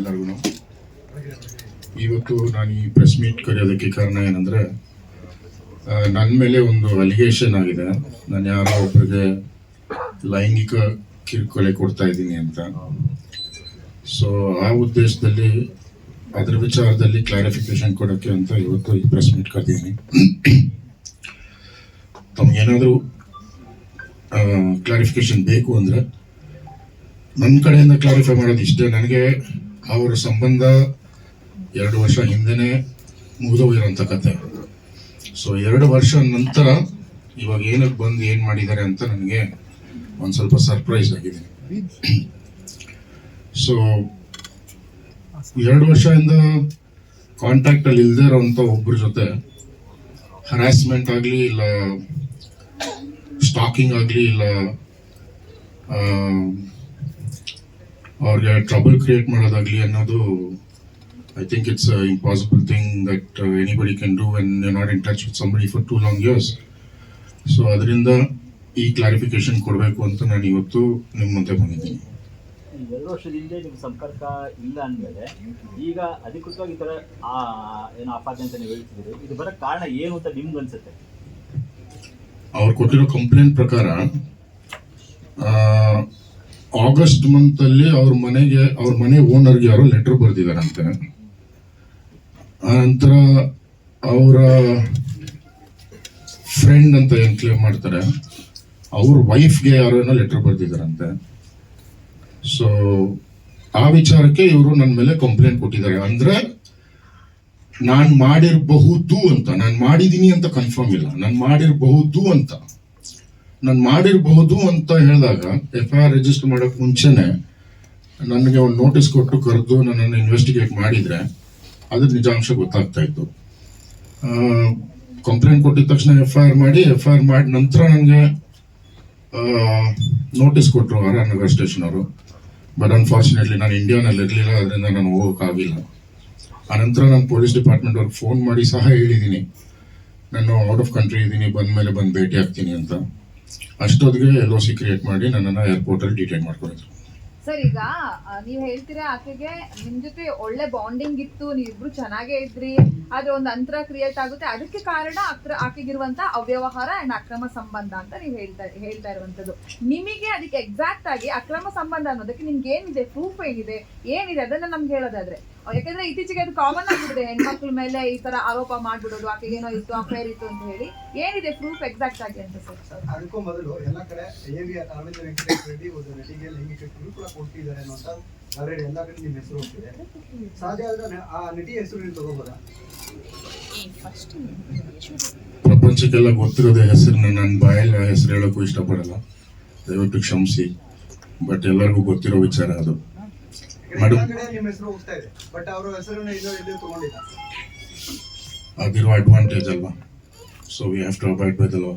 ಎಲ್ಲರಿಗೂ ಇವತ್ತು ನಾನು ಈ ಪ್ರೆಸ್ ಮೀಟ್ ಕರೆಯೋದಕ್ಕೆ ಕಾರಣ ಏನಂದ್ರೆ ನನ್ನ ಮೇಲೆ ಒಂದು ಅಲಿಗೇಷನ್ ಆಗಿದೆ. ನಾನು ಯಾರೋ ಒಬ್ಬರಿಗೆ ಲೈಂಗಿಕ ಕಿರುಕೊಲೆ ಕೊಡ್ತಾ ಇದ್ದೀನಿ ಅಂತ. ಸೊ ಆ ಉದ್ದೇಶದಲ್ಲಿ, ಅದ್ರ ವಿಚಾರದಲ್ಲಿ ಕ್ಲಾರಿಫಿಕೇಶನ್ ಕೊಡೋಕ್ಕೆ ಅಂತ ಇವತ್ತು ಈ ಪ್ರೆಸ್ ಮೀಟ್ ಕರೆದಿದ್ದೀನಿ. ತಮಗೇನಾದರೂ ಕ್ಲಾರಿಫಿಕೇಶನ್ ಬೇಕು ಅಂದರೆ ನನ್ನ ಕಡೆಯಿಂದ ಕ್ಲಾರಿಫೈ ಮಾಡೋದು ಇಷ್ಟೇ. ನನಗೆ ಅವರ ಸಂಬಂಧ ಎರಡು ವರ್ಷ ಹಿಂದೆನೇ ಮುಗಿದೋಗಿರೋಂಥ ಕತೆ. ಸೊ ಎರಡು ವರ್ಷ ನಂತರ ಇವಾಗ ಏನಕ್ಕೆ ಬಂದು ಏನು ಮಾಡಿದ್ದಾರೆ ಅಂತ ನನಗೆ ಒಂದು ಸ್ವಲ್ಪ ಸರ್ಪ್ರೈಸ್ ಆಗಿದೆ. ಸೊ ಎರಡು ವರ್ಷದಿಂದ ಕಾಂಟ್ಯಾಕ್ಟಲ್ಲಿ ಇಲ್ಲದೆ ಇರೋವಂಥ ಒಬ್ಬರ ಜೊತೆ ಹರಾಸ್ಮೆಂಟ್ ಆಗಲಿ ಇಲ್ಲ ಸ್ಟಾಕಿಂಗ್ ಆಗಲಿ ಇಲ್ಲ ಅವ್ರಿಗೆ ಟ್ರಬಲ್ ಕ್ರಿಯೇಟ್ ಮಾಡೋದಾಗ್ಲಿ ಅನ್ನೋದು I think it's impossible thing that anybody can do when you not in touch with somebody for two long years so ಅದರಿಂದ ಈ ಕ್ಲಾರಿಫಿಕೇಶನ್ ಕೊಡಬೇಕು ಅಂತ ನಾನು ಇವತ್ತು ನಿಮ್ಮ ಮುಂದೆ ಬಂದಿದ್ದೀನಿ. ಎರಡು ವರ್ಷದ ಹಿಂದೆ ನಿಮ್ಗೆ ಸಂಪರ್ಕ ಇಲ್ಲ ಅಂದಮೇಲೆ ಈಗ ಅಧಿಕೃತವಾಗಿ ಈ ಥರ ಆ ಏನು ಆಪಾದನೆ ಅಂತ ನೀವು ಹೇಳ್ತಿದ್ದೀರಿ ಇದು ಬರೋ ಕಾರಣ ಏನು ಅಂತ ನಿಮ್ಗೆ ಅನ್ಸುತ್ತೆ? ಅವ್ರು ಕೊಟ್ಟಿರೋ ಕಂಪ್ಲೇಂಟ್ ಪ್ರಕಾರ ಆಗಸ್ಟ್ ಮಂತ್ ಅಲ್ಲಿ ಅವ್ರ ಮನೆಗೆ, ಅವ್ರ ಮನೆ ಓನರ್ಗೆ ಯಾರೋ ಲೆಟರ್ ಆ ನಂತರ ಅವರ ಫ್ರೆಂಡ್ ಅಂತ ಏನ್ ಕ್ಲೇಮ್ ಮಾಡ್ತಾರೆ, ಅವ್ರ ವೈಫ್ಗೆ ಯಾರೋ ಏನೋ ಲೆಟರ್ ಬರ್ದಿದಾರಂತೆ ಸೊ ಆ ವಿಚಾರಕ್ಕೆ ಇವರು ನನ್ನ ಮೇಲೆ ಕಂಪ್ಲೇಂಟ್ ಕೊಟ್ಟಿದ್ದಾರೆ. ಅಂದ್ರೆ, ನಾನು ಮಾಡಿರಬಹುದು ಅಂತ, ನಾನು ಮಾಡಿದೀನಿ ಅಂತ ಕನ್ಫರ್ಮ್ ಇಲ್ಲ. ನಾನು ಮಾಡಿರಬಹುದು ಅಂತ. ನಾನು ಮಾಡಿರಬಹುದು ಅಂತ ಹೇಳಿದಾಗ ಎಫ್ ಐ ಆರ್ ರಿಜಿಸ್ಟರ್ ಮಾಡಕ್ ಮುಂಚೆನೆ ನನಗೆ ಒಂದು ನೋಟಿಸ್ ಕೊಟ್ಟು ಕರೆದು ನನ್ನನ್ನು ಇನ್ವೆಸ್ಟಿಗೇಟ್ ಮಾಡಿದ್ರೆ ಅದ್ರ ನಿಜಾಂಶ ಗೊತ್ತಾಗ್ತಾ ಇತ್ತು. ಕಂಪ್ಲೇಂಟ್ ಕೊಟ್ಟಿದ ತಕ್ಷಣ ಎಫ್ ಐ ಆರ್ ಮಾಡಿ ಎಫ್ ಐ ಆರ್ ಮಾಡಿ ನಂತರ ನನಗೆ ನೋಟಿಸ್ ಕೊಟ್ಟರು ಆರ್ ಆರ್ ನಗರ್ ಸ್ಟೇಷನ್ ಅವರು. ಬಟ್ ಅನ್ಫಾರ್ಚುನೇಟ್ಲಿ ನಾನು ಇಂಡಿಯಾನಲ್ಲಿ ಇರಲಿಲ್ಲ ಅದರಿಂದ ನಾನು ಹೋಗೋಕ್ಕಾಗಿಲ್ಲ ಆನಂತರ ನಾನು ಪೊಲೀಸ್ ಡಿಪಾರ್ಟ್ಮೆಂಟ್ ಅವ್ರಿಗೆ ಫೋನ್ ಮಾಡಿ ಸಹ ಹೇಳಿದ್ದೀನಿ ನಾನು ಔಟ್ ಆಫ್ ಕಂಟ್ರಿ ಇದ್ದೀನಿ ಬಂದ ಮೇಲೆ ಬಂದು ಭೇಟಿ ಆಗ್ತೀನಿ ಅಂತ. ಅಷ್ಟೊತ್ತಿಗೆ ಎಲ್ ಒ ಸಿ ಕ್ರಿಯೇಟ್ ಮಾಡಿ ನನ್ನನ್ನು ಏರ್ಪೋರ್ಟಲ್ಲಿ ಡಿಟೈನ್ ಮಾಡ್ಕೊಂಡಿದ್ರು ಸರ್, ಈಗ ನೀವ್ ಹೇಳ್ತೀರಾ ಆಕೆಗೆ, ನಿಮ್ ಜೊತೆ ಒಳ್ಳೆ ಬಾಂಡಿಂಗ್ ಇತ್ತು, ನೀವಿಬ್ರು ಚೆನ್ನಾಗೇ ಇದ್ರಿ, ಆದ್ರೆ ಒಂದು ಅಂತರ ಕ್ರಿಯೇಟ್ ಆಗುತ್ತೆ, ಅದಕ್ಕೆ ಕಾರಣ ಆಕೆಗಿರುವಂತ ಅವ್ಯವಹಾರ ಅಂಡ್ ಅಕ್ರಮ ಸಂಬಂಧ ಅಂತ ನೀವು ಹೇಳ್ತಾ ಹೇಳ್ತಾ ಇರುವಂತದ್ದು ನಿಮಗೆ ಅದಕ್ಕೆ ಎಕ್ಸಾಕ್ಟ್ ಆಗಿ ಅಕ್ರಮ ಸಂಬಂಧ ಅನ್ನೋದಕ್ಕೆ ನಿಮ್ಗೆ ಏನಿದೆ ಪ್ರೂಫ್ ಏನಿದೆ ಏನಿದೆ, ಅದನ್ನ ನಮ್ಗೆ ಹೇಳೋದಾದ್ರೆ ಯಾಕಂದ್ರೆ ಇತ್ತೀಚೆಗೆ ಅದು ಕಾಮನ್ ಆಗ್ಬಿಟ್ಟಿದೆ. ಹೆಣ್ಮಕ್ಳ ಮೇಲೆ ಈ ತರ ಆರೋಪ ಮಾಡ್ಬಿಡೋದು ಆಕೆಗೆ ಏನೋ ಇತ್ತು ಅಫೇರ್ ಇತ್ತು ಅಂತ ಹೇಳಿ. ಏನಿದೆ ಪ್ರೂಫ್ ಎಕ್ಸಾಕ್ಟ್ ಆಗಿ ಅಂತ ಸರ್? ಅದಕ್ಕೂ ಮೊದಲು ಎಲ್ಲ ಕಡೆ ಎ ವಿ ಅರವಿಂದ ವೆಂಕಟೇಶ್ ರೆಡ್ಡಿ ಒಂದು ನಟಿಗೆ ಲೈಂಗಿಕ ಕಿರುಕುಳ ಕೊಡ್ತಿದ್ದಾರೆ ಅನ್ನೋಂತ ಆಲ್ರೆಡಿ ಎಲ್ಲ ಕಡೆ ನಿಮ್ಮ ಹೆಸರು ಹೋಗ್ತಿದೆ ಸಾಧ್ಯ ಆದ್ರೆ ಆ ನಟಿ ಹೆಸರು ನೀವು ತಗೋಬೋದಾ? ಪ್ರಪಂಚಕ್ಕೆಲ್ಲ ಗೊತ್ತಿರೋದೇ ಹೆಸರನ್ನ ನನ್ನ ಬಾಯಲ್ಲಿ ಹೆಸರು ಹೇಳೋಕ್ಕೂ ಇಷ್ಟಪಡಲ್ಲ. ದಯವಿಟ್ಟು ಕ್ಷಮಿಸಿ. ಬಟ್ ಎಲ್ಲರಿಗೂ ಗೊತ್ತಿರೋ ವಿಚಾರ ಅದು. ಯಾಕಂದ್ರೆ ಎಲ್ಲ Madam. ಕಡೆ ನಿಮ್ಮ ಹೆಸರು ಹೋಗ್ತಾ ಇದೆ. ಬಟ್ ಅವರ ಹೆಸರನ್ನ ಇನ್ನೂ ಎಲ್ಲಿ ತಗೊಂಡಿಲ್ಲ. ಅದಿರೋ ಅಡ್ವಾಂಟೇಜ್ ಅಲ್ವಾ? So we have to abide by the law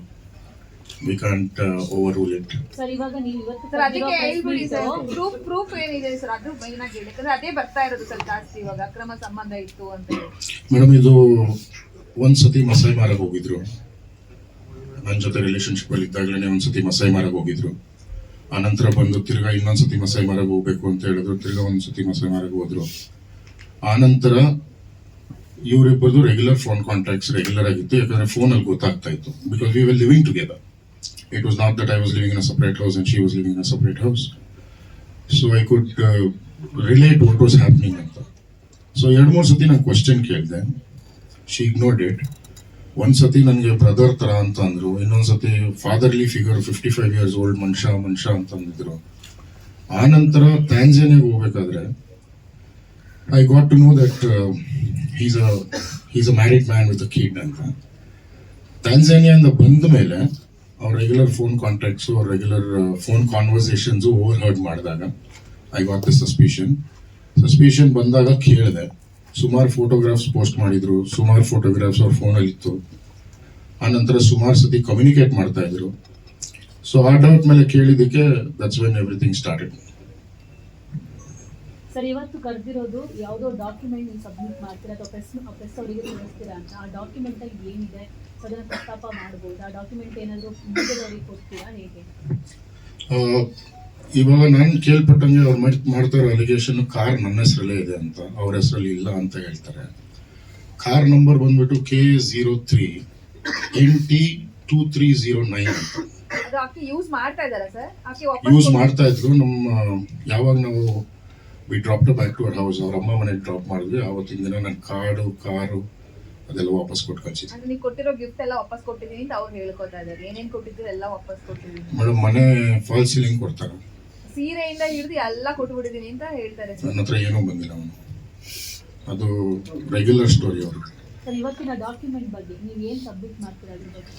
we can't overrule it sir ಇವಾಗ ನೀವು ಇವತ್ತು ಸರ್ ಅದಕ್ಕೆ ಹೇಳ್ಬಿಡಿ ಸರ್. ಪ್ರೂಫ್ ಪ್ರೂಫ್ ಏನಿದೆ ಸರ್? ಅದು ಮೈನ್ ಆಗಿ ಹೇಳಿ ಯಾಕಂದ್ರೆ ಅದೇ ಬರ್ತಾ ಇರೋದು ಸರ್ ಜಾಸ್ತಿ ಇವಾಗ. ಅಕ್ರಮ ಸಂಬಂಧ ಇತ್ತು ಅಂತ ಮೇಡಂ ಮೇಡಮ್ ಇದು ಒಂದ್ಸತಿ ಮಸಾಯಿ ಮಾರಕ್ಕೆ ಹೋಗಿದ್ರು. ನನ್ನ ಜೊತೆ ರಿಲೇಶನ್ಶಿಪ್ ಅಲ್ಲಿ ಇದ್ದಾಗಲೇ ಒಂದ್ಸತಿ ಮಸಾಯಿ ಮಾರಕ್ಕೆ ಹೋಗಿದ್ರು. ಆನಂತರ ಬಂದು ತಿರ್ಗಾ ಇನ್ನೊಂದ್ಸತಿ ಮಸಾಯಿ ಮಾರಕ್ ಹೋಗ್ಬೇಕು ಅಂತ ಹೇಳಿದ್ರು. ತಿರ್ಗಾ ಒಂದ್ಸತಿ ಮಸಾಯಿ ಮಾರಕ್ ಹೋದ್ರು. ಆನಂತರ ಇವರಿಬ್ಬರದು ರೆಗ್ಯುಲರ್ ಫೋನ್ ಕಾಂಟ್ಯಾಕ್ಟ್ಸ್ ರೆಗ್ಯುಲರ್ ಆಗಿತ್ತು. ಯಾಕಂದ್ರೆ ಫೋನಲ್ಲಿ ಗೊತ್ತಾಗ್ತಾ ಇತ್ತು. Because we will living together it was not that I was living in a separate house and she was living in a separate house so I could relate what was happening ಅಂತ. So ಎರಡು, ಮೂರು ಸತಿ ನಾನು question ಕೇಳಿದೆ. She ignored it ಒಂದ್ ಸತಿ ನನಗೆ brother ತರ ಅಂತ ಅಂದ್ರು ಇನ್ನೊಂದ್ಸತಿ fatherly figure fifty five years old ಮನುಷ್ಯ ಮನುಷ್ಯ ಅಂತ ಅಂದಿದ್ರು ಆ ನಂತರ ಹೋಗ್ಬೇಕಾದ್ರೆ I got to know that is a he's a married man with a kid ಅಂತ. ಟ್ಯಾನ್ಜಾನಿಯಿಂದ ಬಂದ ಮೇಲೆ ಅವ್ರ ರೆಗ್ಯುಲರ್ ಫೋನ್ ಕಾಂಟ್ಯಾಕ್ಟ್ಸು ಅವ್ರ regular phone conversations overheard ಮಾಡಿದಾಗ I got the suspicion suspicion ಬಂದಾಗ ಕೇಳಿದೆ. ಸುಮಾರು ಫೋಟೋಗ್ರಾಫ್ಸ್ ಪೋಸ್ಟ್ ಮಾಡಿದ್ರು ಸುಮಾರು ಫೋಟೋಗ್ರಾಫ್ಸ್ ಅವ್ರ ಫೋನಲ್ಲಿತ್ತು ಆನಂತರ ಸುಮಾರು ಸತಿ ಕಮ್ಯುನಿಕೇಟ್ ಮಾಡ್ತಾ ಇದ್ರು. ಸೊ ಆ ಡೌಟ್ ಮೇಲೆ ಕೇಳಿದ್ದಕ್ಕೆ that's when everything started sir ಇವತ್ತು ಕರೆದಿರೋದು ಯಾವುದೋ ಡಾಕ್ಯುಮೆಂಟ್ ನೀವು ಸಬ್ಮಿಟ್ ಮಾಡ್ತೀರಾ ಅಥವಾ ಪ್ರೆಸ್ ಪ್ರೆಸ್ ಅವರಿಗೆ ತಿಳಿಸ್ತೀರಾ ಅಂತ? ಆ ಡಾಕ್ಯುಮೆಂಟ್ ಅಲ್ಲಿ ಏನಿದೆ? ಅದನ್ನ ಪ್ರಸ್ತಾಪ ಮಾಡ್ಬೋದು? ಆ ಡಾಕ್ಯುಮೆಂಟ್ ಏನಾದರೂ ಮುಂದೆದವರಿಗೆ ಕೊಡ್ತೀರಾ? ಹೇಗೆ? ಇವಾಗ ನಾನು ಕೇಳ್ಪಟ್ಟಂಗೆ ಅವ್ರು ಮಾಡ್- ಮಾಡ್ತಾ ಇರೋ ಅಲಿಗೇಷನ್ ಕಾರ್ ನನ್ನ ಹೆಸರಲ್ಲೇ ಇದೆ ಅಂತ. ಅವ್ರ ಹೆಸರಲ್ಲಿ ಇಲ್ಲ ಅಂತ ಹೇಳ್ತಾರೆ. ಕಾರ್ ನಂಬರ್ ಬಂದ್ಬಿಟ್ಟು K zero three N T two three zero nine ಅಂತ ಯೂಸ್ ಮಾಡ್ತಾ ಇದಾರ. ನಮ್ಮ ಯಾವಾಗ ನಾವು we drop back to our house ಅವ್ರ ಅಮ್ಮ ಮನೆಗೆ ಡ್ರಾಪ್ ಮಾಡಿದ್ವಿ. ಆವತ್ತಿನ ದಿನ ನನ್ನ ಕಾರ್ಡು ಕಾರು ಅದೆಲ್ಲ ವಾಪಸ್ ಕೊಟ್ಟು ಕಳ್ಸಿದ್ರು ಅಂದ್ರೆ ನೀವು ಕೊಟ್ಟಿರೋ ಗಿಫ್ಟ್ ಎಲ್ಲ ವಾಪಸ್ ಕೊಟ್ಟಿದ್ದೀನಿ ಅಂತ ಅವ್ರು ಹೇಳ್ಕೊತಾ ಇದ್ದಾರೆ. ಏನೇನು ಕೊಟ್ಟಿದ್ದೀರಿ ಎಲ್ಲ ವಾಪಸ್ ಕೊಟ್ಟಿದ್ದೀನಿ ಮೇಡಮ್ ಮನೆ ಫಾಲ್ ಸೀಲಿಂಗ್ ಕೊಡ್ತಾರೆ. ಸೀರೆಯಿಂದ ಹಿಡಿದು ಎಲ್ಲ ಕೊಟ್ಬಿಟ್ಟಿದೀನಿ ಅಂತ ಹೇಳ್ತಾರೆ. ಸರ್ ನನ್ನ ಹತ್ರ ಏನೂ ಬಂದಿಲ್ಲ ಅವನು. ಅದು ರೆಗ್ಯುಲರ್ ಸ್ಟೋರಿ ಅವರು. ಸರ್ ಇವತ್ತಿನ ಡಾಕ್ಯುಮೆಂಟ್ ಬಗ್ಗೆ ನೀವು ಏನು ಸಬ್ಮಿಟ್ ಮಾಡ್ತೀರಾ ಅದ್ರ ಬಗ್ಗೆ?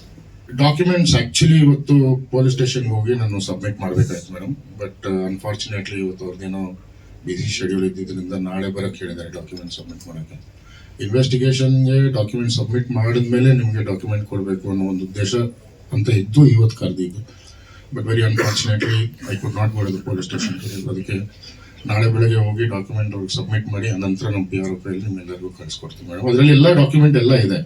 ಡಾಕ್ಯುಮೆಂಟ್ಸ್ ಆಕ್ಚುಲಿ ಇವತ್ತು ಪೊಲೀಸ್ ಸ್ಟೇಷನ್ಗೆ ಹೋಗಿ ನಾನು ಸಬ್ಮಿಟ್ ಮಾಡಬೇಕಾಯ್ತು ಮೇಡಮ್ ಬಟ್ ಅನ್ಫಾರ್ಚುನೇಟ್ಲಿ ಇವತ್ತು ಅವ್ರದ್ದೇನೋ ಬಿಸಿ ಶೆಡ್ಯೂಲ್ ಇದ್ದಿದ್ದರಿಂದ ನಾಳೆ ಬರೋಕ್ಕೆ ಹೇಳಿದ್ದಾರೆ ಡಾಕ್ಯುಮೆಂಟ್ ಸಬ್ಮಿಟ್ ಮಾಡೋಕ್ಕೆ. ಇನ್ವೆಸ್ಟಿಗೇಷನ್ಗೆ ಡಾಕ್ಯುಮೆಂಟ್ ಸಬ್ಮಿಟ್ ಮಾಡಿದ್ಮೇಲೆ ನಿಮಗೆ ಡಾಕ್ಯುಮೆಂಟ್ ಕೊಡಬೇಕು ಅನ್ನೋ ಒಂದು ಉದ್ದೇಶ ಅಂತ ಇದ್ದು ಇವತ್ತು ಕರೆದಿದ್ದು. But very unfortunately I could not go the police station ಅದಕ್ಕೆ ನಾಳೆ ಬೆಳಗ್ಗೆ ಹೋಗಿ ಡಾಕ್ಯುಮೆಂಟ್ ಅವ್ರಿಗೆ ಸಬ್ಮಿಟ್ ಮಾಡಿ ಅನಂತರ ನಮ್ಮ ಪಿ ಆರ್ ಎಲ್ ನಿಮ್ಮೆಲ್ಲರಿಗೂ ಕಳಿಸ್ಕೊಡ್ತೀವಿ ಮೇಡಮ್ ಅದರಲ್ಲಿ ಎಲ್ಲ ಡಾಕ್ಯುಮೆಂಟ್ ಎಲ್ಲ ಇದೆ.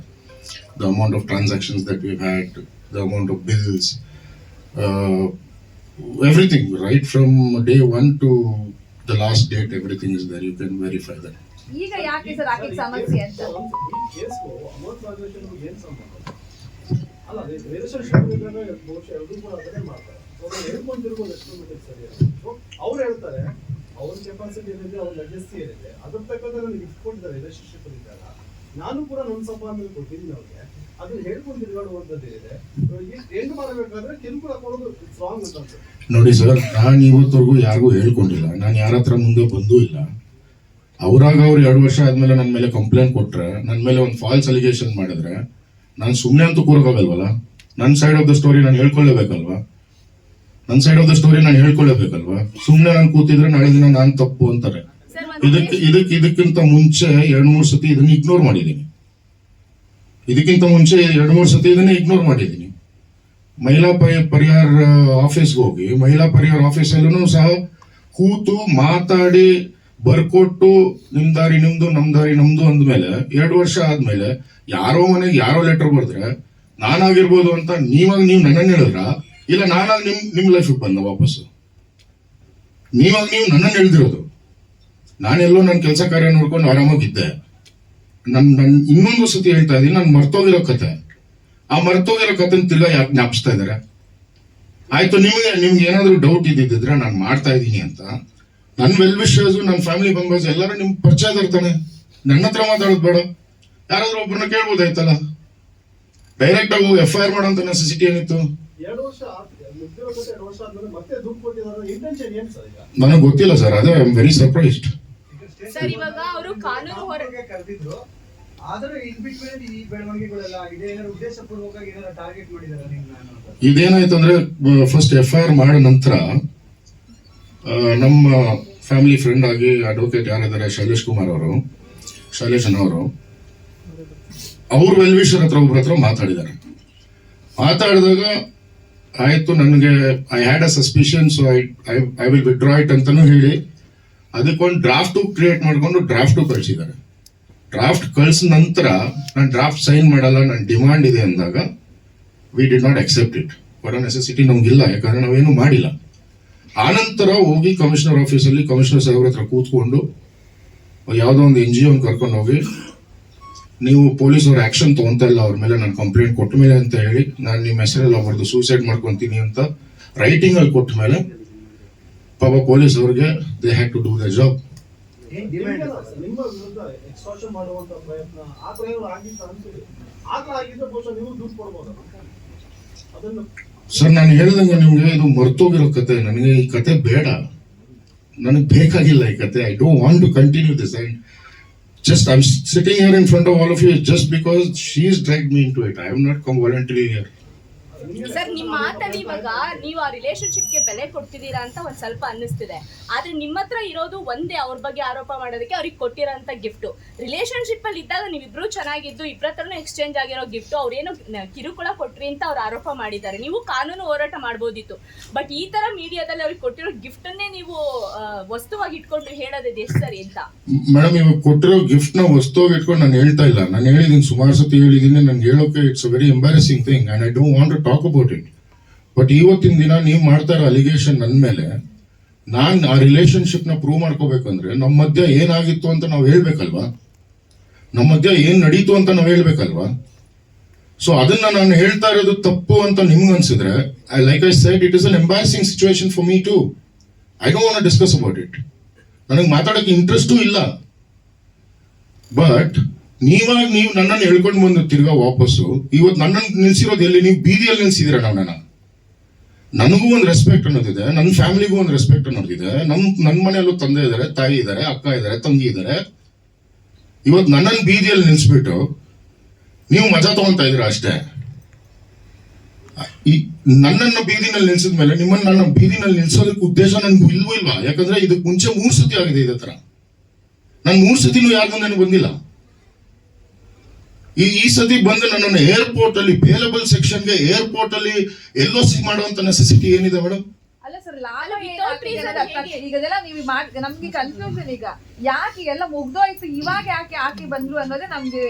The amount of transactions that we had the amount of bills everything right from day one to the last date everything is there you can verify that. ಈಗ ಯಾಕೆ sir ಸಮಸ್ಯೆ ಅಂತ? ಕೇಸ್ಗೂ ಅಮೌಂಟ್ ಟ್ರಾನ್ಸಾಕ್ಷನ್ ಏನ್ ಸಂಬಂಧ? ಅಲ್ಲ relationship ಇದ್ದಾಗ ಬಹುಶಃ ಎಲ್ಲರೂ ಕೂಡ ಅದನ್ನೇ ಮಾಡ್ತಾರೆ. ಅವ್ರು ಹೇಳ್ಕೊಂತಿರ್ಬೋದು ಎಷ್ಟು ಮಟ್ಟಿಗೆ ಸರಿ ಅವ್ರು ಹೇಳ್ತಾರೆ, ಅವ್ರ ಕೆಪಾಸಿಟಿ ಏನಿದೆ, ಅವ್ರ ಲೆಗಸಿ ಏನಿದೆ ಅದ್ರ ತಕ್ಕಂತೆ ನನಗೆ ಇಟ್ಕೊಂಡಿದ್ದಾರೆ ರಿಲೇಶನ್ಶಿಪ್ ಇದ್ದಾಗ ನಾನು ಕೂಡ ನನ್ನ ಸಂಪಾದನೆ ಕೊಟ್ಟಿದ್ದೀನಿ ಅವ್ರಿಗೆ. ಅದನ್ನ ಹೇಳ್ಕೊಂಡು ತಿರುಗಾಡುವಂಥದ್ದು ಏನಿದೆ ಏನು ಮಾಡಬೇಕಾದ್ರೆ ಕಿರುಕುಳ ಕೊಡೋದು ಸ್ಟ್ರಾಂಗ್ ಅಂತ ನೋಡಿ ಸರ್, ನಾನು ಇವತ್ತವರೆಗೂ ಯಾರಿಗೂ ಹೇಳ್ಕೊಂಡಿಲ್ಲ. ನಾನು ಯಾರ ಹತ್ರ ಮುಂದೆ ಬಂದೂ ಇಲ್ಲ. ಅವರಾಗ ಅವ್ರು ಎರಡು ವರ್ಷ ಆದ್ಮೇಲೆ ನನ್ನ ಮೇಲೆ ಕಂಪ್ಲೇಂಟ್ ಕೊಟ್ರೆ ನನ್ನ ಮೇಲೆ ಒಂದು ಫಾಲ್ಸ್ ಅಲಿಗೇಷನ್ ಮಾಡಿದ್ರೆ, ನಾನು ಸುಮ್ಮನೆ ಅಂತೂ ಕೂರಕ್ಕಾಗಲ್ವಲ್ಲ? ನನ್ನ ಸೈಡ್ ಆಫ್ ದ ಸ್ಟೋರಿ ನಾನು ಹೇಳ್ಕೊಳ್ಳೇಬೇಕಲ್ವಾ? ನನ್ನ ಸೈಡ್ ಆಫ್ ದ ಸ್ಟೋರಿ ನಾನು ಹೇಳ್ಕೊಳ್ಳೇಬೇಕಲ್ವಾ? ಸುಮ್ಮನೆ ನಾನು ಕೂತಿದ್ರೆ ನಾಳೆ ದಿನ ನಾನು ತಪ್ಪು ಅಂತಾರೆ. ಇದಕ್ಕೆ ಇದಕ್ಕೆ ಇದಕ್ಕಿಂತ ಮುಂಚೆ ಎರಡ್ ಮೂರು ಸತಿ ಇದನ್ನ ಇಗ್ನೋರ್ ಮಾಡಿದ್ದೀನಿ ಇದಕ್ಕಿಂತ ಮುಂಚೆ ಎರಡ್ ಮೂರು ಸತಿ ಇದನ್ನ ಇಗ್ನೋರ್ ಮಾಡಿದ್ದೀನಿ ಮಹಿಳಾ ಪರಿ- ಪರಿಹಾರ ಆಫೀಸ್ಗೆ ಹೋಗಿ ಮಹಿಳಾ ಪರಿಹಾರ ಆಫೀಸಲ್ಲೂ ಸಹ ಕೂತು ಮಾತಾಡಿ ಬರ್ಕೊಟ್ಟು ನಿಮ್ ದಾರಿ ನಿಮ್ದು ನಮ್ ದಾರಿ ನಮ್ದು ಅಂದ್ಮೇಲೆ ಎರಡು ವರ್ಷ ಆದ್ಮೇಲೆ ಯಾರೋ ಮನೆಗೆ ಯಾರೋ ಲೆಟರ್ ಬರೆದ್ರೆ ನಾನಾಗಿರ್ಬೋದು ಅಂತ ನೀವಾಗ ನೀವು ನನ್ನ ಹೇಳಿದ್ರ? ಇಲ್ಲ, ನಾನಾಗ ನಿಮ್ ನಿಮ್ ಲೈಫಿಗೆ ಬಂದ ವಾಪಸ್ಸು. ನೀವಾಗ ನೀವು ನನ್ನನ್ನು ಹೇಳ್ದಿರೋದು. ನಾನೆಲ್ಲೋ ನನ್ನ ಕೆಲಸ ಕಾರ್ಯ ನೋಡ್ಕೊಂಡು ಆರಾಮಾಗಿದ್ದೆ. ನನ್ ನನ್, ಇನ್ನೊಂದು ಸತಿ ಹೇಳ್ತಾ ಇದ್ದೀನಿ, ನಾನು ಮರ್ತೋಗಿರೋ ಕತೆ. ಆ ಮರ್ತೋಗಿರೋ ಕತೆ ತಿರ್ಗಾ ಯಾಕೆ ಜ್ಞಾಪಿಸ್ತಾ ಇದಾರೆ? ಆಯ್ತು, ನಿಮಗೆ, ನಿಮ್ಗೆ ಏನಾದರೂ ಡೌಟ್ ಇದ್ದಿದ್ರೆ ನಾನು ಮಾಡ್ತಾ ಇದ್ದೀನಿ ಅಂತ. ನನ್ನ ವೆಲ್ ನನ್ನ ಫ್ಯಾಮಿಲಿ ಮೆಂಬರ್ಸ್ ಎಲ್ಲರೂ ನಿಮ್ ಪರಿಚಯ ಇರ್ತಾನೆ ನನ್ನ ಹತ್ರ ಮಾತಾಡೋದು ಬೇಡ. ಯಾರಾದ್ರೂ ಒಬ್ಬರನ್ನ ಕೇಳ್ಬೋದಾಯ್ತಲ್ಲ? ಡೈರೆಕ್ಟ್ ಆಗಿ ಎಫ್ ಐ ಆರ್ ಮಾಡೋಂತ ನೆಸೆಸಿಟಿ ಏನಿತ್ತು? ಎರಡು ವರ್ಷ ಎರಡು ವರ್ಷ ಆದ್ಮೇಲೆ ಮತ್ತೆ ದುಡ್ಡು ಕೊಟ್ಟಿದ್ದಾರೆ ಇಂಟೆನ್ಷನ್ ಏನ್ ಸರ್ ಈಗ? ನನಗೆ ಗೊತ್ತಿಲ್ಲ ಸರ್ ಅದೇ I am very surprised sir ಇವಾಗ ಅವರು ಕಾನೂನು ಹೊರಗೆ ಕರೆದಿದ್ರು ಆದರೂ ಇನ್ ಬಿಟ್ವೀನ್ ಈ ಬೆಳವಣಿಗೆಗಳೆಲ್ಲ ಇದೆ ಏನಾದ್ರು ಉದ್ದೇಶಪೂರ್ವಕವಾಗಿ ಏನಾದ್ರು ಟಾರ್ಗೆಟ್ ಮಾಡಿದ್ದಾರೆ ನಿಮ್ಮ ಅನ್ನೋದು? ಇದೇನಾಯ್ತು ಅಂದ್ರೆ ಫಸ್ಟ್ ಎಫ್ ಐ ಆರ್ ಮಾಡಿದ ನಂತರ ನಮ್ಮ ಫ್ಯಾಮಿಲಿ ಫ್ರೆಂಡ್ ಆಗಿ ಅಡ್ವೊಕೇಟ್ ಯಾರಿದ್ದಾರೆ ಶೈಲೇಶ್ ಕುಮಾರ್ ಅವರು ಶೈಲೇಶನ್ ಅವರು ಅವ್ರ ವೆಲ್ವಿಷರ್ ಹತ್ರ ಒಬ್ಬರ ಹತ್ರ ಮಾತಾಡಿದ್ದಾರೆ. ಮಾತಾಡಿದಾಗ ಆಯ್ತು, ನನಗೆ I had a suspicion so I I will withdraw it ಅಂತಲೂ ಹೇಳಿ. ಅದಕ್ಕೊಂದು ಡ್ರಾಫ್ಟು ಕ್ರಿಯೇಟ್ ಮಾಡಿಕೊಂಡು ಡ್ರಾಫ್ಟು ಕಳಿಸಿದ್ದಾರೆ. ಡ್ರಾಫ್ಟ್ ಕಳಿಸಿದ ನಂತರ ನಾನು ಡ್ರಾಫ್ಟ್ ಸೈನ್ ಮಾಡಲ್ಲ ನನ್ನ ಡಿಮಾಂಡ್ ಇದೆ ಅಂದಾಗ we did not accept it ಕೊಡೋ ನೆಸೆಸಿಟಿ ನಮಗಿಲ್ಲ, ಯಾಕಂದ್ರೆ ನಾವೇನು ಮಾಡಿಲ್ಲ. ಆನಂತರ ಹೋಗಿ ಕಮಿಷನರ್ ಆಫೀಸಲ್ಲಿ ಕಮಿಷನರ್ ಸಾಹೇಬ್ರ ಹತ್ರ ಕೂತ್ಕೊಂಡು ಯಾವುದೋ ಒಂದು ಎನ್ ಜಿ ಒನ್ ಕರ್ಕೊಂಡು ಹೋಗಿ ನೀವು ಪೊಲೀಸರು ಆ್ಯಕ್ಷನ್ ಆಕ್ಷನ್ ತಗೊಂತಾ ಇಲ್ಲ ಅವ್ರ ಮೇಲೆ ನಾನು ಕಂಪ್ಲೇಂಟ್ ಕೊಟ್ಟ ಮೇಲೆ ಅಂತ ಹೇಳಿ ನಾನು ನಿಮ್ಮ ಹೆಸರಲ್ಲಿ ಅವ್ರದ್ದು ಸೂಸೈಡ್ ಮಾಡ್ಕೊಂತೀನಿ ಅಂತ ರೈಟಿಂಗ್ ಅಲ್ಲಿ ಕೊಟ್ಟ ಮೇಲೆ ಪಾಪ ಪೊಲೀಸ್ ಅವ್ರಿಗೆ they had to do the job sir ನಾನು ಹೇಳ್ದಂಗೆ ನಿಮಗೆ ಇದು ಮರ್ತೋಗಿರೋ ಕತೆ ನನಗೆ ಈ ಕತೆ ಬೇಡ. ನನಗೆ ಬೇಕಾಗಿಲ್ಲ ಈ ಕತೆ. I don't want to continue this and Just I'm sitting here in front of all of you just because she's dragged me into it. I have not come voluntarily here. Sir, ನಿಮ್ಮ ಮಾತಲ್ಲಿ ಇವಾಗ ನೀವು ಆ ರಿಲೇಶನ್ಶಿಪ್ಗೆ ಬೆಲೆ ಕೊಡ್ತಿದ್ದೀರಾ ಅಂತ ಒಂದ್ ಸ್ವಲ್ಪ ಅನ್ನಿಸ್ತಿದೆ. ಆದ್ರೆ ನಿಮ್ಮ ಹತ್ರ ಇರೋದು ಒಂದೇ ಅವ್ರ ಬಗ್ಗೆ ಆರೋಪ ಮಾಡೋದಕ್ಕೆ ಅವ್ರಿಗೆ ಕೊಟ್ಟಿರೋಂಥ ಗಿಫ್ಟ್ ರಿಲೇಶನ್ಶಿಪ್ ಅಲ್ಲಿ ಇದ್ದಾಗ ನೀವಿಬ್ರು ಚೆನ್ನಾಗಿದ್ದು ಇಬ್ಬರ ಹತ್ರನೂ ಎಕ್ಸ್ಚೇಂಜ್ ಆಗಿರೋ ಗಿಫ್ಟ್ ಅವ್ರೇನು ಕಿರುಕುಳ ಕೊಟ್ರಿ ಅಂತ ಅವ್ರು ಆರೋಪ ಮಾಡಿದ್ದಾರೆ. ನೀವು ಕಾನೂನು ಹೋರಾಟ ಮಾಡ್ಬೋದಿತ್ತು. ಬಟ್ ಈ ತರ ಮೀಡಿಯಾದಲ್ಲಿ ಅವ್ರಿಗೆ ಕೊಟ್ಟಿರೋ ಗಿಫ್ಟ್ ಅನ್ನೇ ನೀವು ವಸ್ತುವಾಗಿ ಇಟ್ಕೊಂಡು ಹೇಳೋದು ಎಷ್ಟು ಸರಿ ಅಂತ? ಮೇಡಮ್, ಇವಾಗ ಕೊಟ್ಟಿರೋ ಗಿಫ್ಟ್ನ ವಸ್ತುವಾಗಿ ಇಟ್ಕೊಂಡು ನಾನು ಹೇಳ್ತಾ ಇಲ್ಲ. ನಾನು ಹೇಳಿದ್ದೀನಿ ಸುಮಾರು ಸತಿ ಹೇಳಿದ್ದೀನಿ ನನ್ಗೆ ಹೇಳೋಕೆ it's very embarrassing thing and I don't want to talk about it but ಇವತ್ತಿನ ದಿನ ನೀವು ಮಾಡ್ತಾ ಇರೋ ಅಲಿಗೇಷನ್ ನನ್ನ ಮೇಲೆ, ನಾನ್ ಆ ನ ಪ್ರೂವ್ ಮಾಡ್ಕೋಬೇಕಂದ್ರೆ ನಮ್ಮ ಮಧ್ಯ ಏನಾಗಿತ್ತು ಅಂತ ನಾವು ಹೇಳ್ಬೇಕಲ್ವಾ? ನಮ್ಮ ಮಧ್ಯ ಏನ್ ನಡೀತು ಅಂತ ನಾವು ಹೇಳ್ಬೇಕಲ್ವಾ? ಸೊ ಅದನ್ನ ನಾನು ಹೇಳ್ತಾ ಇರೋದು ತಪ್ಪು ಅಂತ ನಿಮ್ಗೆ ಅನ್ಸಿದ್ರೆ I like I side it is an embarrassing situation for me to I don't discuss about it ನನಗೆ ಮಾತಾಡಕ್ಕೆ ಇಂಟ್ರೆಸ್ಟೂ ಇಲ್ಲ. ಬಟ್ ನೀವಾಗ ನೀವು ನನ್ನನ್ನು ಹೇಳ್ಕೊಂಡು ಬಂದು ತಿರ್ಗಾ ವಾಪಸ್ಸು ಇವತ್ತು ನನ್ನನ್ನು ನಿಲ್ಸಿರೋದು ಎಲ್ಲಿ? ನೀವು ಬೀದಿಯಲ್ಲಿ ನಿಲ್ಸಿದೀರ ನನ್ನನ್ನು. ನನಗೂ ಒಂದು ರೆಸ್ಪೆಕ್ಟ್ ಅನ್ನೋದಿದೆ ನನ್ನ ಫ್ಯಾಮಿಲಿಗೂ ಒಂದು ರೆಸ್ಪೆಕ್ಟ್ ಅನ್ನೋದಿದೆ, ನಮ್ ನನ್ನ ಮನೆಯಲ್ಲೂ ತಂದೆ ಇದ್ದಾರೆ ತಾಯಿ ಇದ್ದಾರೆ ಅಕ್ಕ ಇದ್ದಾರೆ ತಂಗಿ ಇದ್ದಾರೆ ಇವತ್ತು ನನ್ನನ್ನು ಬೀದಿಯಲ್ಲಿ ನಿಲ್ಸ್ಬಿಟ್ಟು ನೀವು ಮಜಾ ತಗೊಂತಾ ಇದ್ದೀರಾ ಅಷ್ಟೇ? ಈ ನನ್ನನ್ನು ಬೀದಿನಲ್ಲಿ ನಿಲ್ಸಿದ ಮೇಲೆ ನಿಮ್ಮನ್ನ ನನ್ನ ಬೀದಿನಲ್ಲಿ ನಿಲ್ಸೋದಕ್ಕೆ ಉದ್ದೇಶ ನನ್ಗೂ ಇಲ್ವೂ ಇಲ್ವಾ? ಯಾಕಂದ್ರೆ ಇದಕ್ಕೆ ಮುಂಚೆ ಮೂರ್ ಸತಿ ಆಗಿದೆ ಇದೇ ತರ. ನಾನು ಮೂರ್ ಸತಿನೂ ಯಾರು ಬಂದಿಲ್ಲ. ಈ ಈ ಸತಿ ಬಂದು ನನ್ನನ್ನು ಏರ್ಪೋರ್ಟ್ ಅಲ್ಲಿ ಬೇಲಬಲ್ ಸೆಕ್ಷನ್ಗೆ ಏರ್ಪೋರ್ಟ್ ಅಲ್ಲಿ ಎಲ್ಲೋ ಸಿ ಮಾಡುವಂತ ನೆಸೆಸಿಟಿ ಏನಿದೆ ಮೇಡಮ್ ಅಲ್ಲ ಸರ್ ಲಾಲ ಅಲ್ಲ, without reason ಈಗ ಇದೆಲ್ಲ ನೀವು ಮಾಡ್ ನಮ್ಗೆ ಕನ್ಫ್ಯೂಷನ್ ಈಗ. ಯಾಕೆ ಎಲ್ಲ ಮುಗ್ದೋಯ್ತು? ಇವಾಗ ಯಾಕೆ ಯಾಕೆ ಬಂದ್ರು ಅನ್ನೋದೇ ನಮ್ಗೆ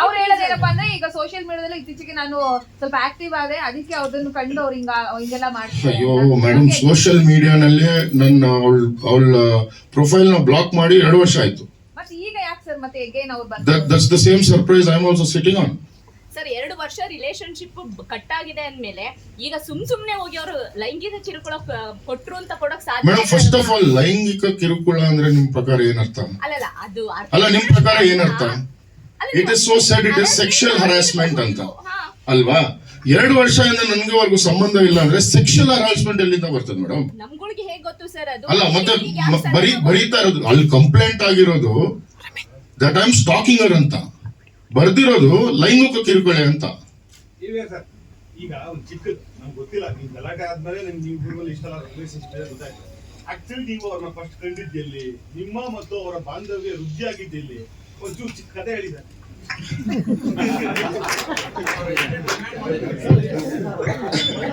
ಅವ್ರು ಹೇಳೋದೇನಪ್ಪ ಅಂದ್ರೆ ಈಗ ಸೋಷಿಯಲ್ ಮೀಡಿಯಾದಲ್ಲಿ ಇತ್ತೀಚೆಗೆ ನಾನು ಸ್ವಲ್ಪ ಆಕ್ಟಿವ್ ಆದೆ. ಅದಕ್ಕೆ ಅವ್ರನ್ನ ಕಂಡು ಅವ್ರು ಹಿಂಗ ಹಿಂಗೆಲ್ಲ ಮಾಡ್ತಾರೆ ಅಯ್ಯೋ. ಮೇಡಮ್ ಸೋಷಿಯಲ್ ಮೀಡಿಯಾನಲ್ಲೇ ನನ್ನ ಅವಳ ಅವಳ ಪ್ರೊಫೈಲ್ನ ಬ್ಲಾಕ್ ಮಾಡಿ ಎರಡು ವರ್ಷ ಆಯ್ತು. ಸರ್ ಮತ್ತೆ ಎಗೇನ್ ಅವ್ರು ಬಂದ್ರು that's the same surprise I am also sitting on sir ಎರಡು ವರ್ಷ ರಿಲೇಶನ್ಶಿಪ್ ಕಟ್ ಆಗಿದೆ ಅಂದ್ಮೇಲೆ ಈಗ ಸುಮ್ ಸುಮ್ನೆ ಹೋಗಿ ಅವರು ಲೈಂಗಿಕ ಕಿರುಕುಳ ಕ- ಕೊಟ್ರು ಅಂತ ಕೊಡಕ್ ಸಾಧ್ಯ ಮೇಡಮ್ ಫಸ್ಟ್ ಆಫ್ ಆಲ್ ಲೈಂಗಿಕ ಕಿರುಕುಳ ಅಂದ್ರೆ ನಿಮ್ ಪ್ರಕಾರ ಏನರ್ಥ ಅಲ್ಲಲ್ಲ ಅದು ಅರ್ಥ- ಅಲ್ಲ ನಿಮ್ ಪ್ರಕಾರ ಏನರ್ಥ ಅಲ್ಲ, it is so said it is sexual harassment ಅಂತ. ಹಾ. ಅಲ್ವಾ? ಎರಡು ವರ್ಷದಿಂದ ನನಗೆವರೆಗೂ ಸಂಬಂಧ ಇಲ್ಲ ಅಂದ್ರೆ ಸೆಕ್ಷುಯಲ್ ಹರಾಸ್ಮೆಂಟ್ ಎಲ್ಲಿಂದ ಬರ್ತದೆ ಮೇಡಮ್ ನಮ್ಗಳಿಗೆ ಹೇಗ್ ಗೊತ್ತು ಸರ್ ಅದು? ಅಲ್ಲ ಮತ್ತೆ ಮ- ಬರೀ ಬರೀತಾ ಇರೋದು ಅಲ್ಲಿ ಕಂಪ್ಲೇಂಟ್ ಆಗಿರೋದು that I am stalking her ಅಂತ. ಬರ್ದಿರೋದು ಲೈಂಗಿಕ ಕಿರುಕುಳೆ ಅಂತ. ಇವೆ ಸರ್. ಈಗ ಒಂದು ಚಿಕ್ಕದು. ನಮ್ಗೆ ಗೊತ್ತಿಲ್ಲ. ನೀವು ಗಲಾಟೆ ಆದ್ಮೇಲೆ ನಿಮ್ಗೆ ಗುರುವಲ್ಲಿ ಇಷ್ಟೆಲ್ಲ ರಿಲೇಶನ್ಶಿಪ್ ಗೊತ್ತಾಯ್ತು. ಆಕ್ಚುಲಿ ನೀವು ಅವ್ರನ್ನ ಫಸ್ಟ್ ಕಂಡಿದ್ದೆಲ್ಲಿ ನಿಮ್ಮ ಮತ್ತು ಅವರ ಬಾಂಧವ್ಯ ವೃದ್ಧಿ ಆಗಿದ್ದೆಲ್ಲಿ ಒಂಚೂರು ಚಿಕ್ಕ ಕಥೆ ಹೇಳಿದ್ದಾರೆ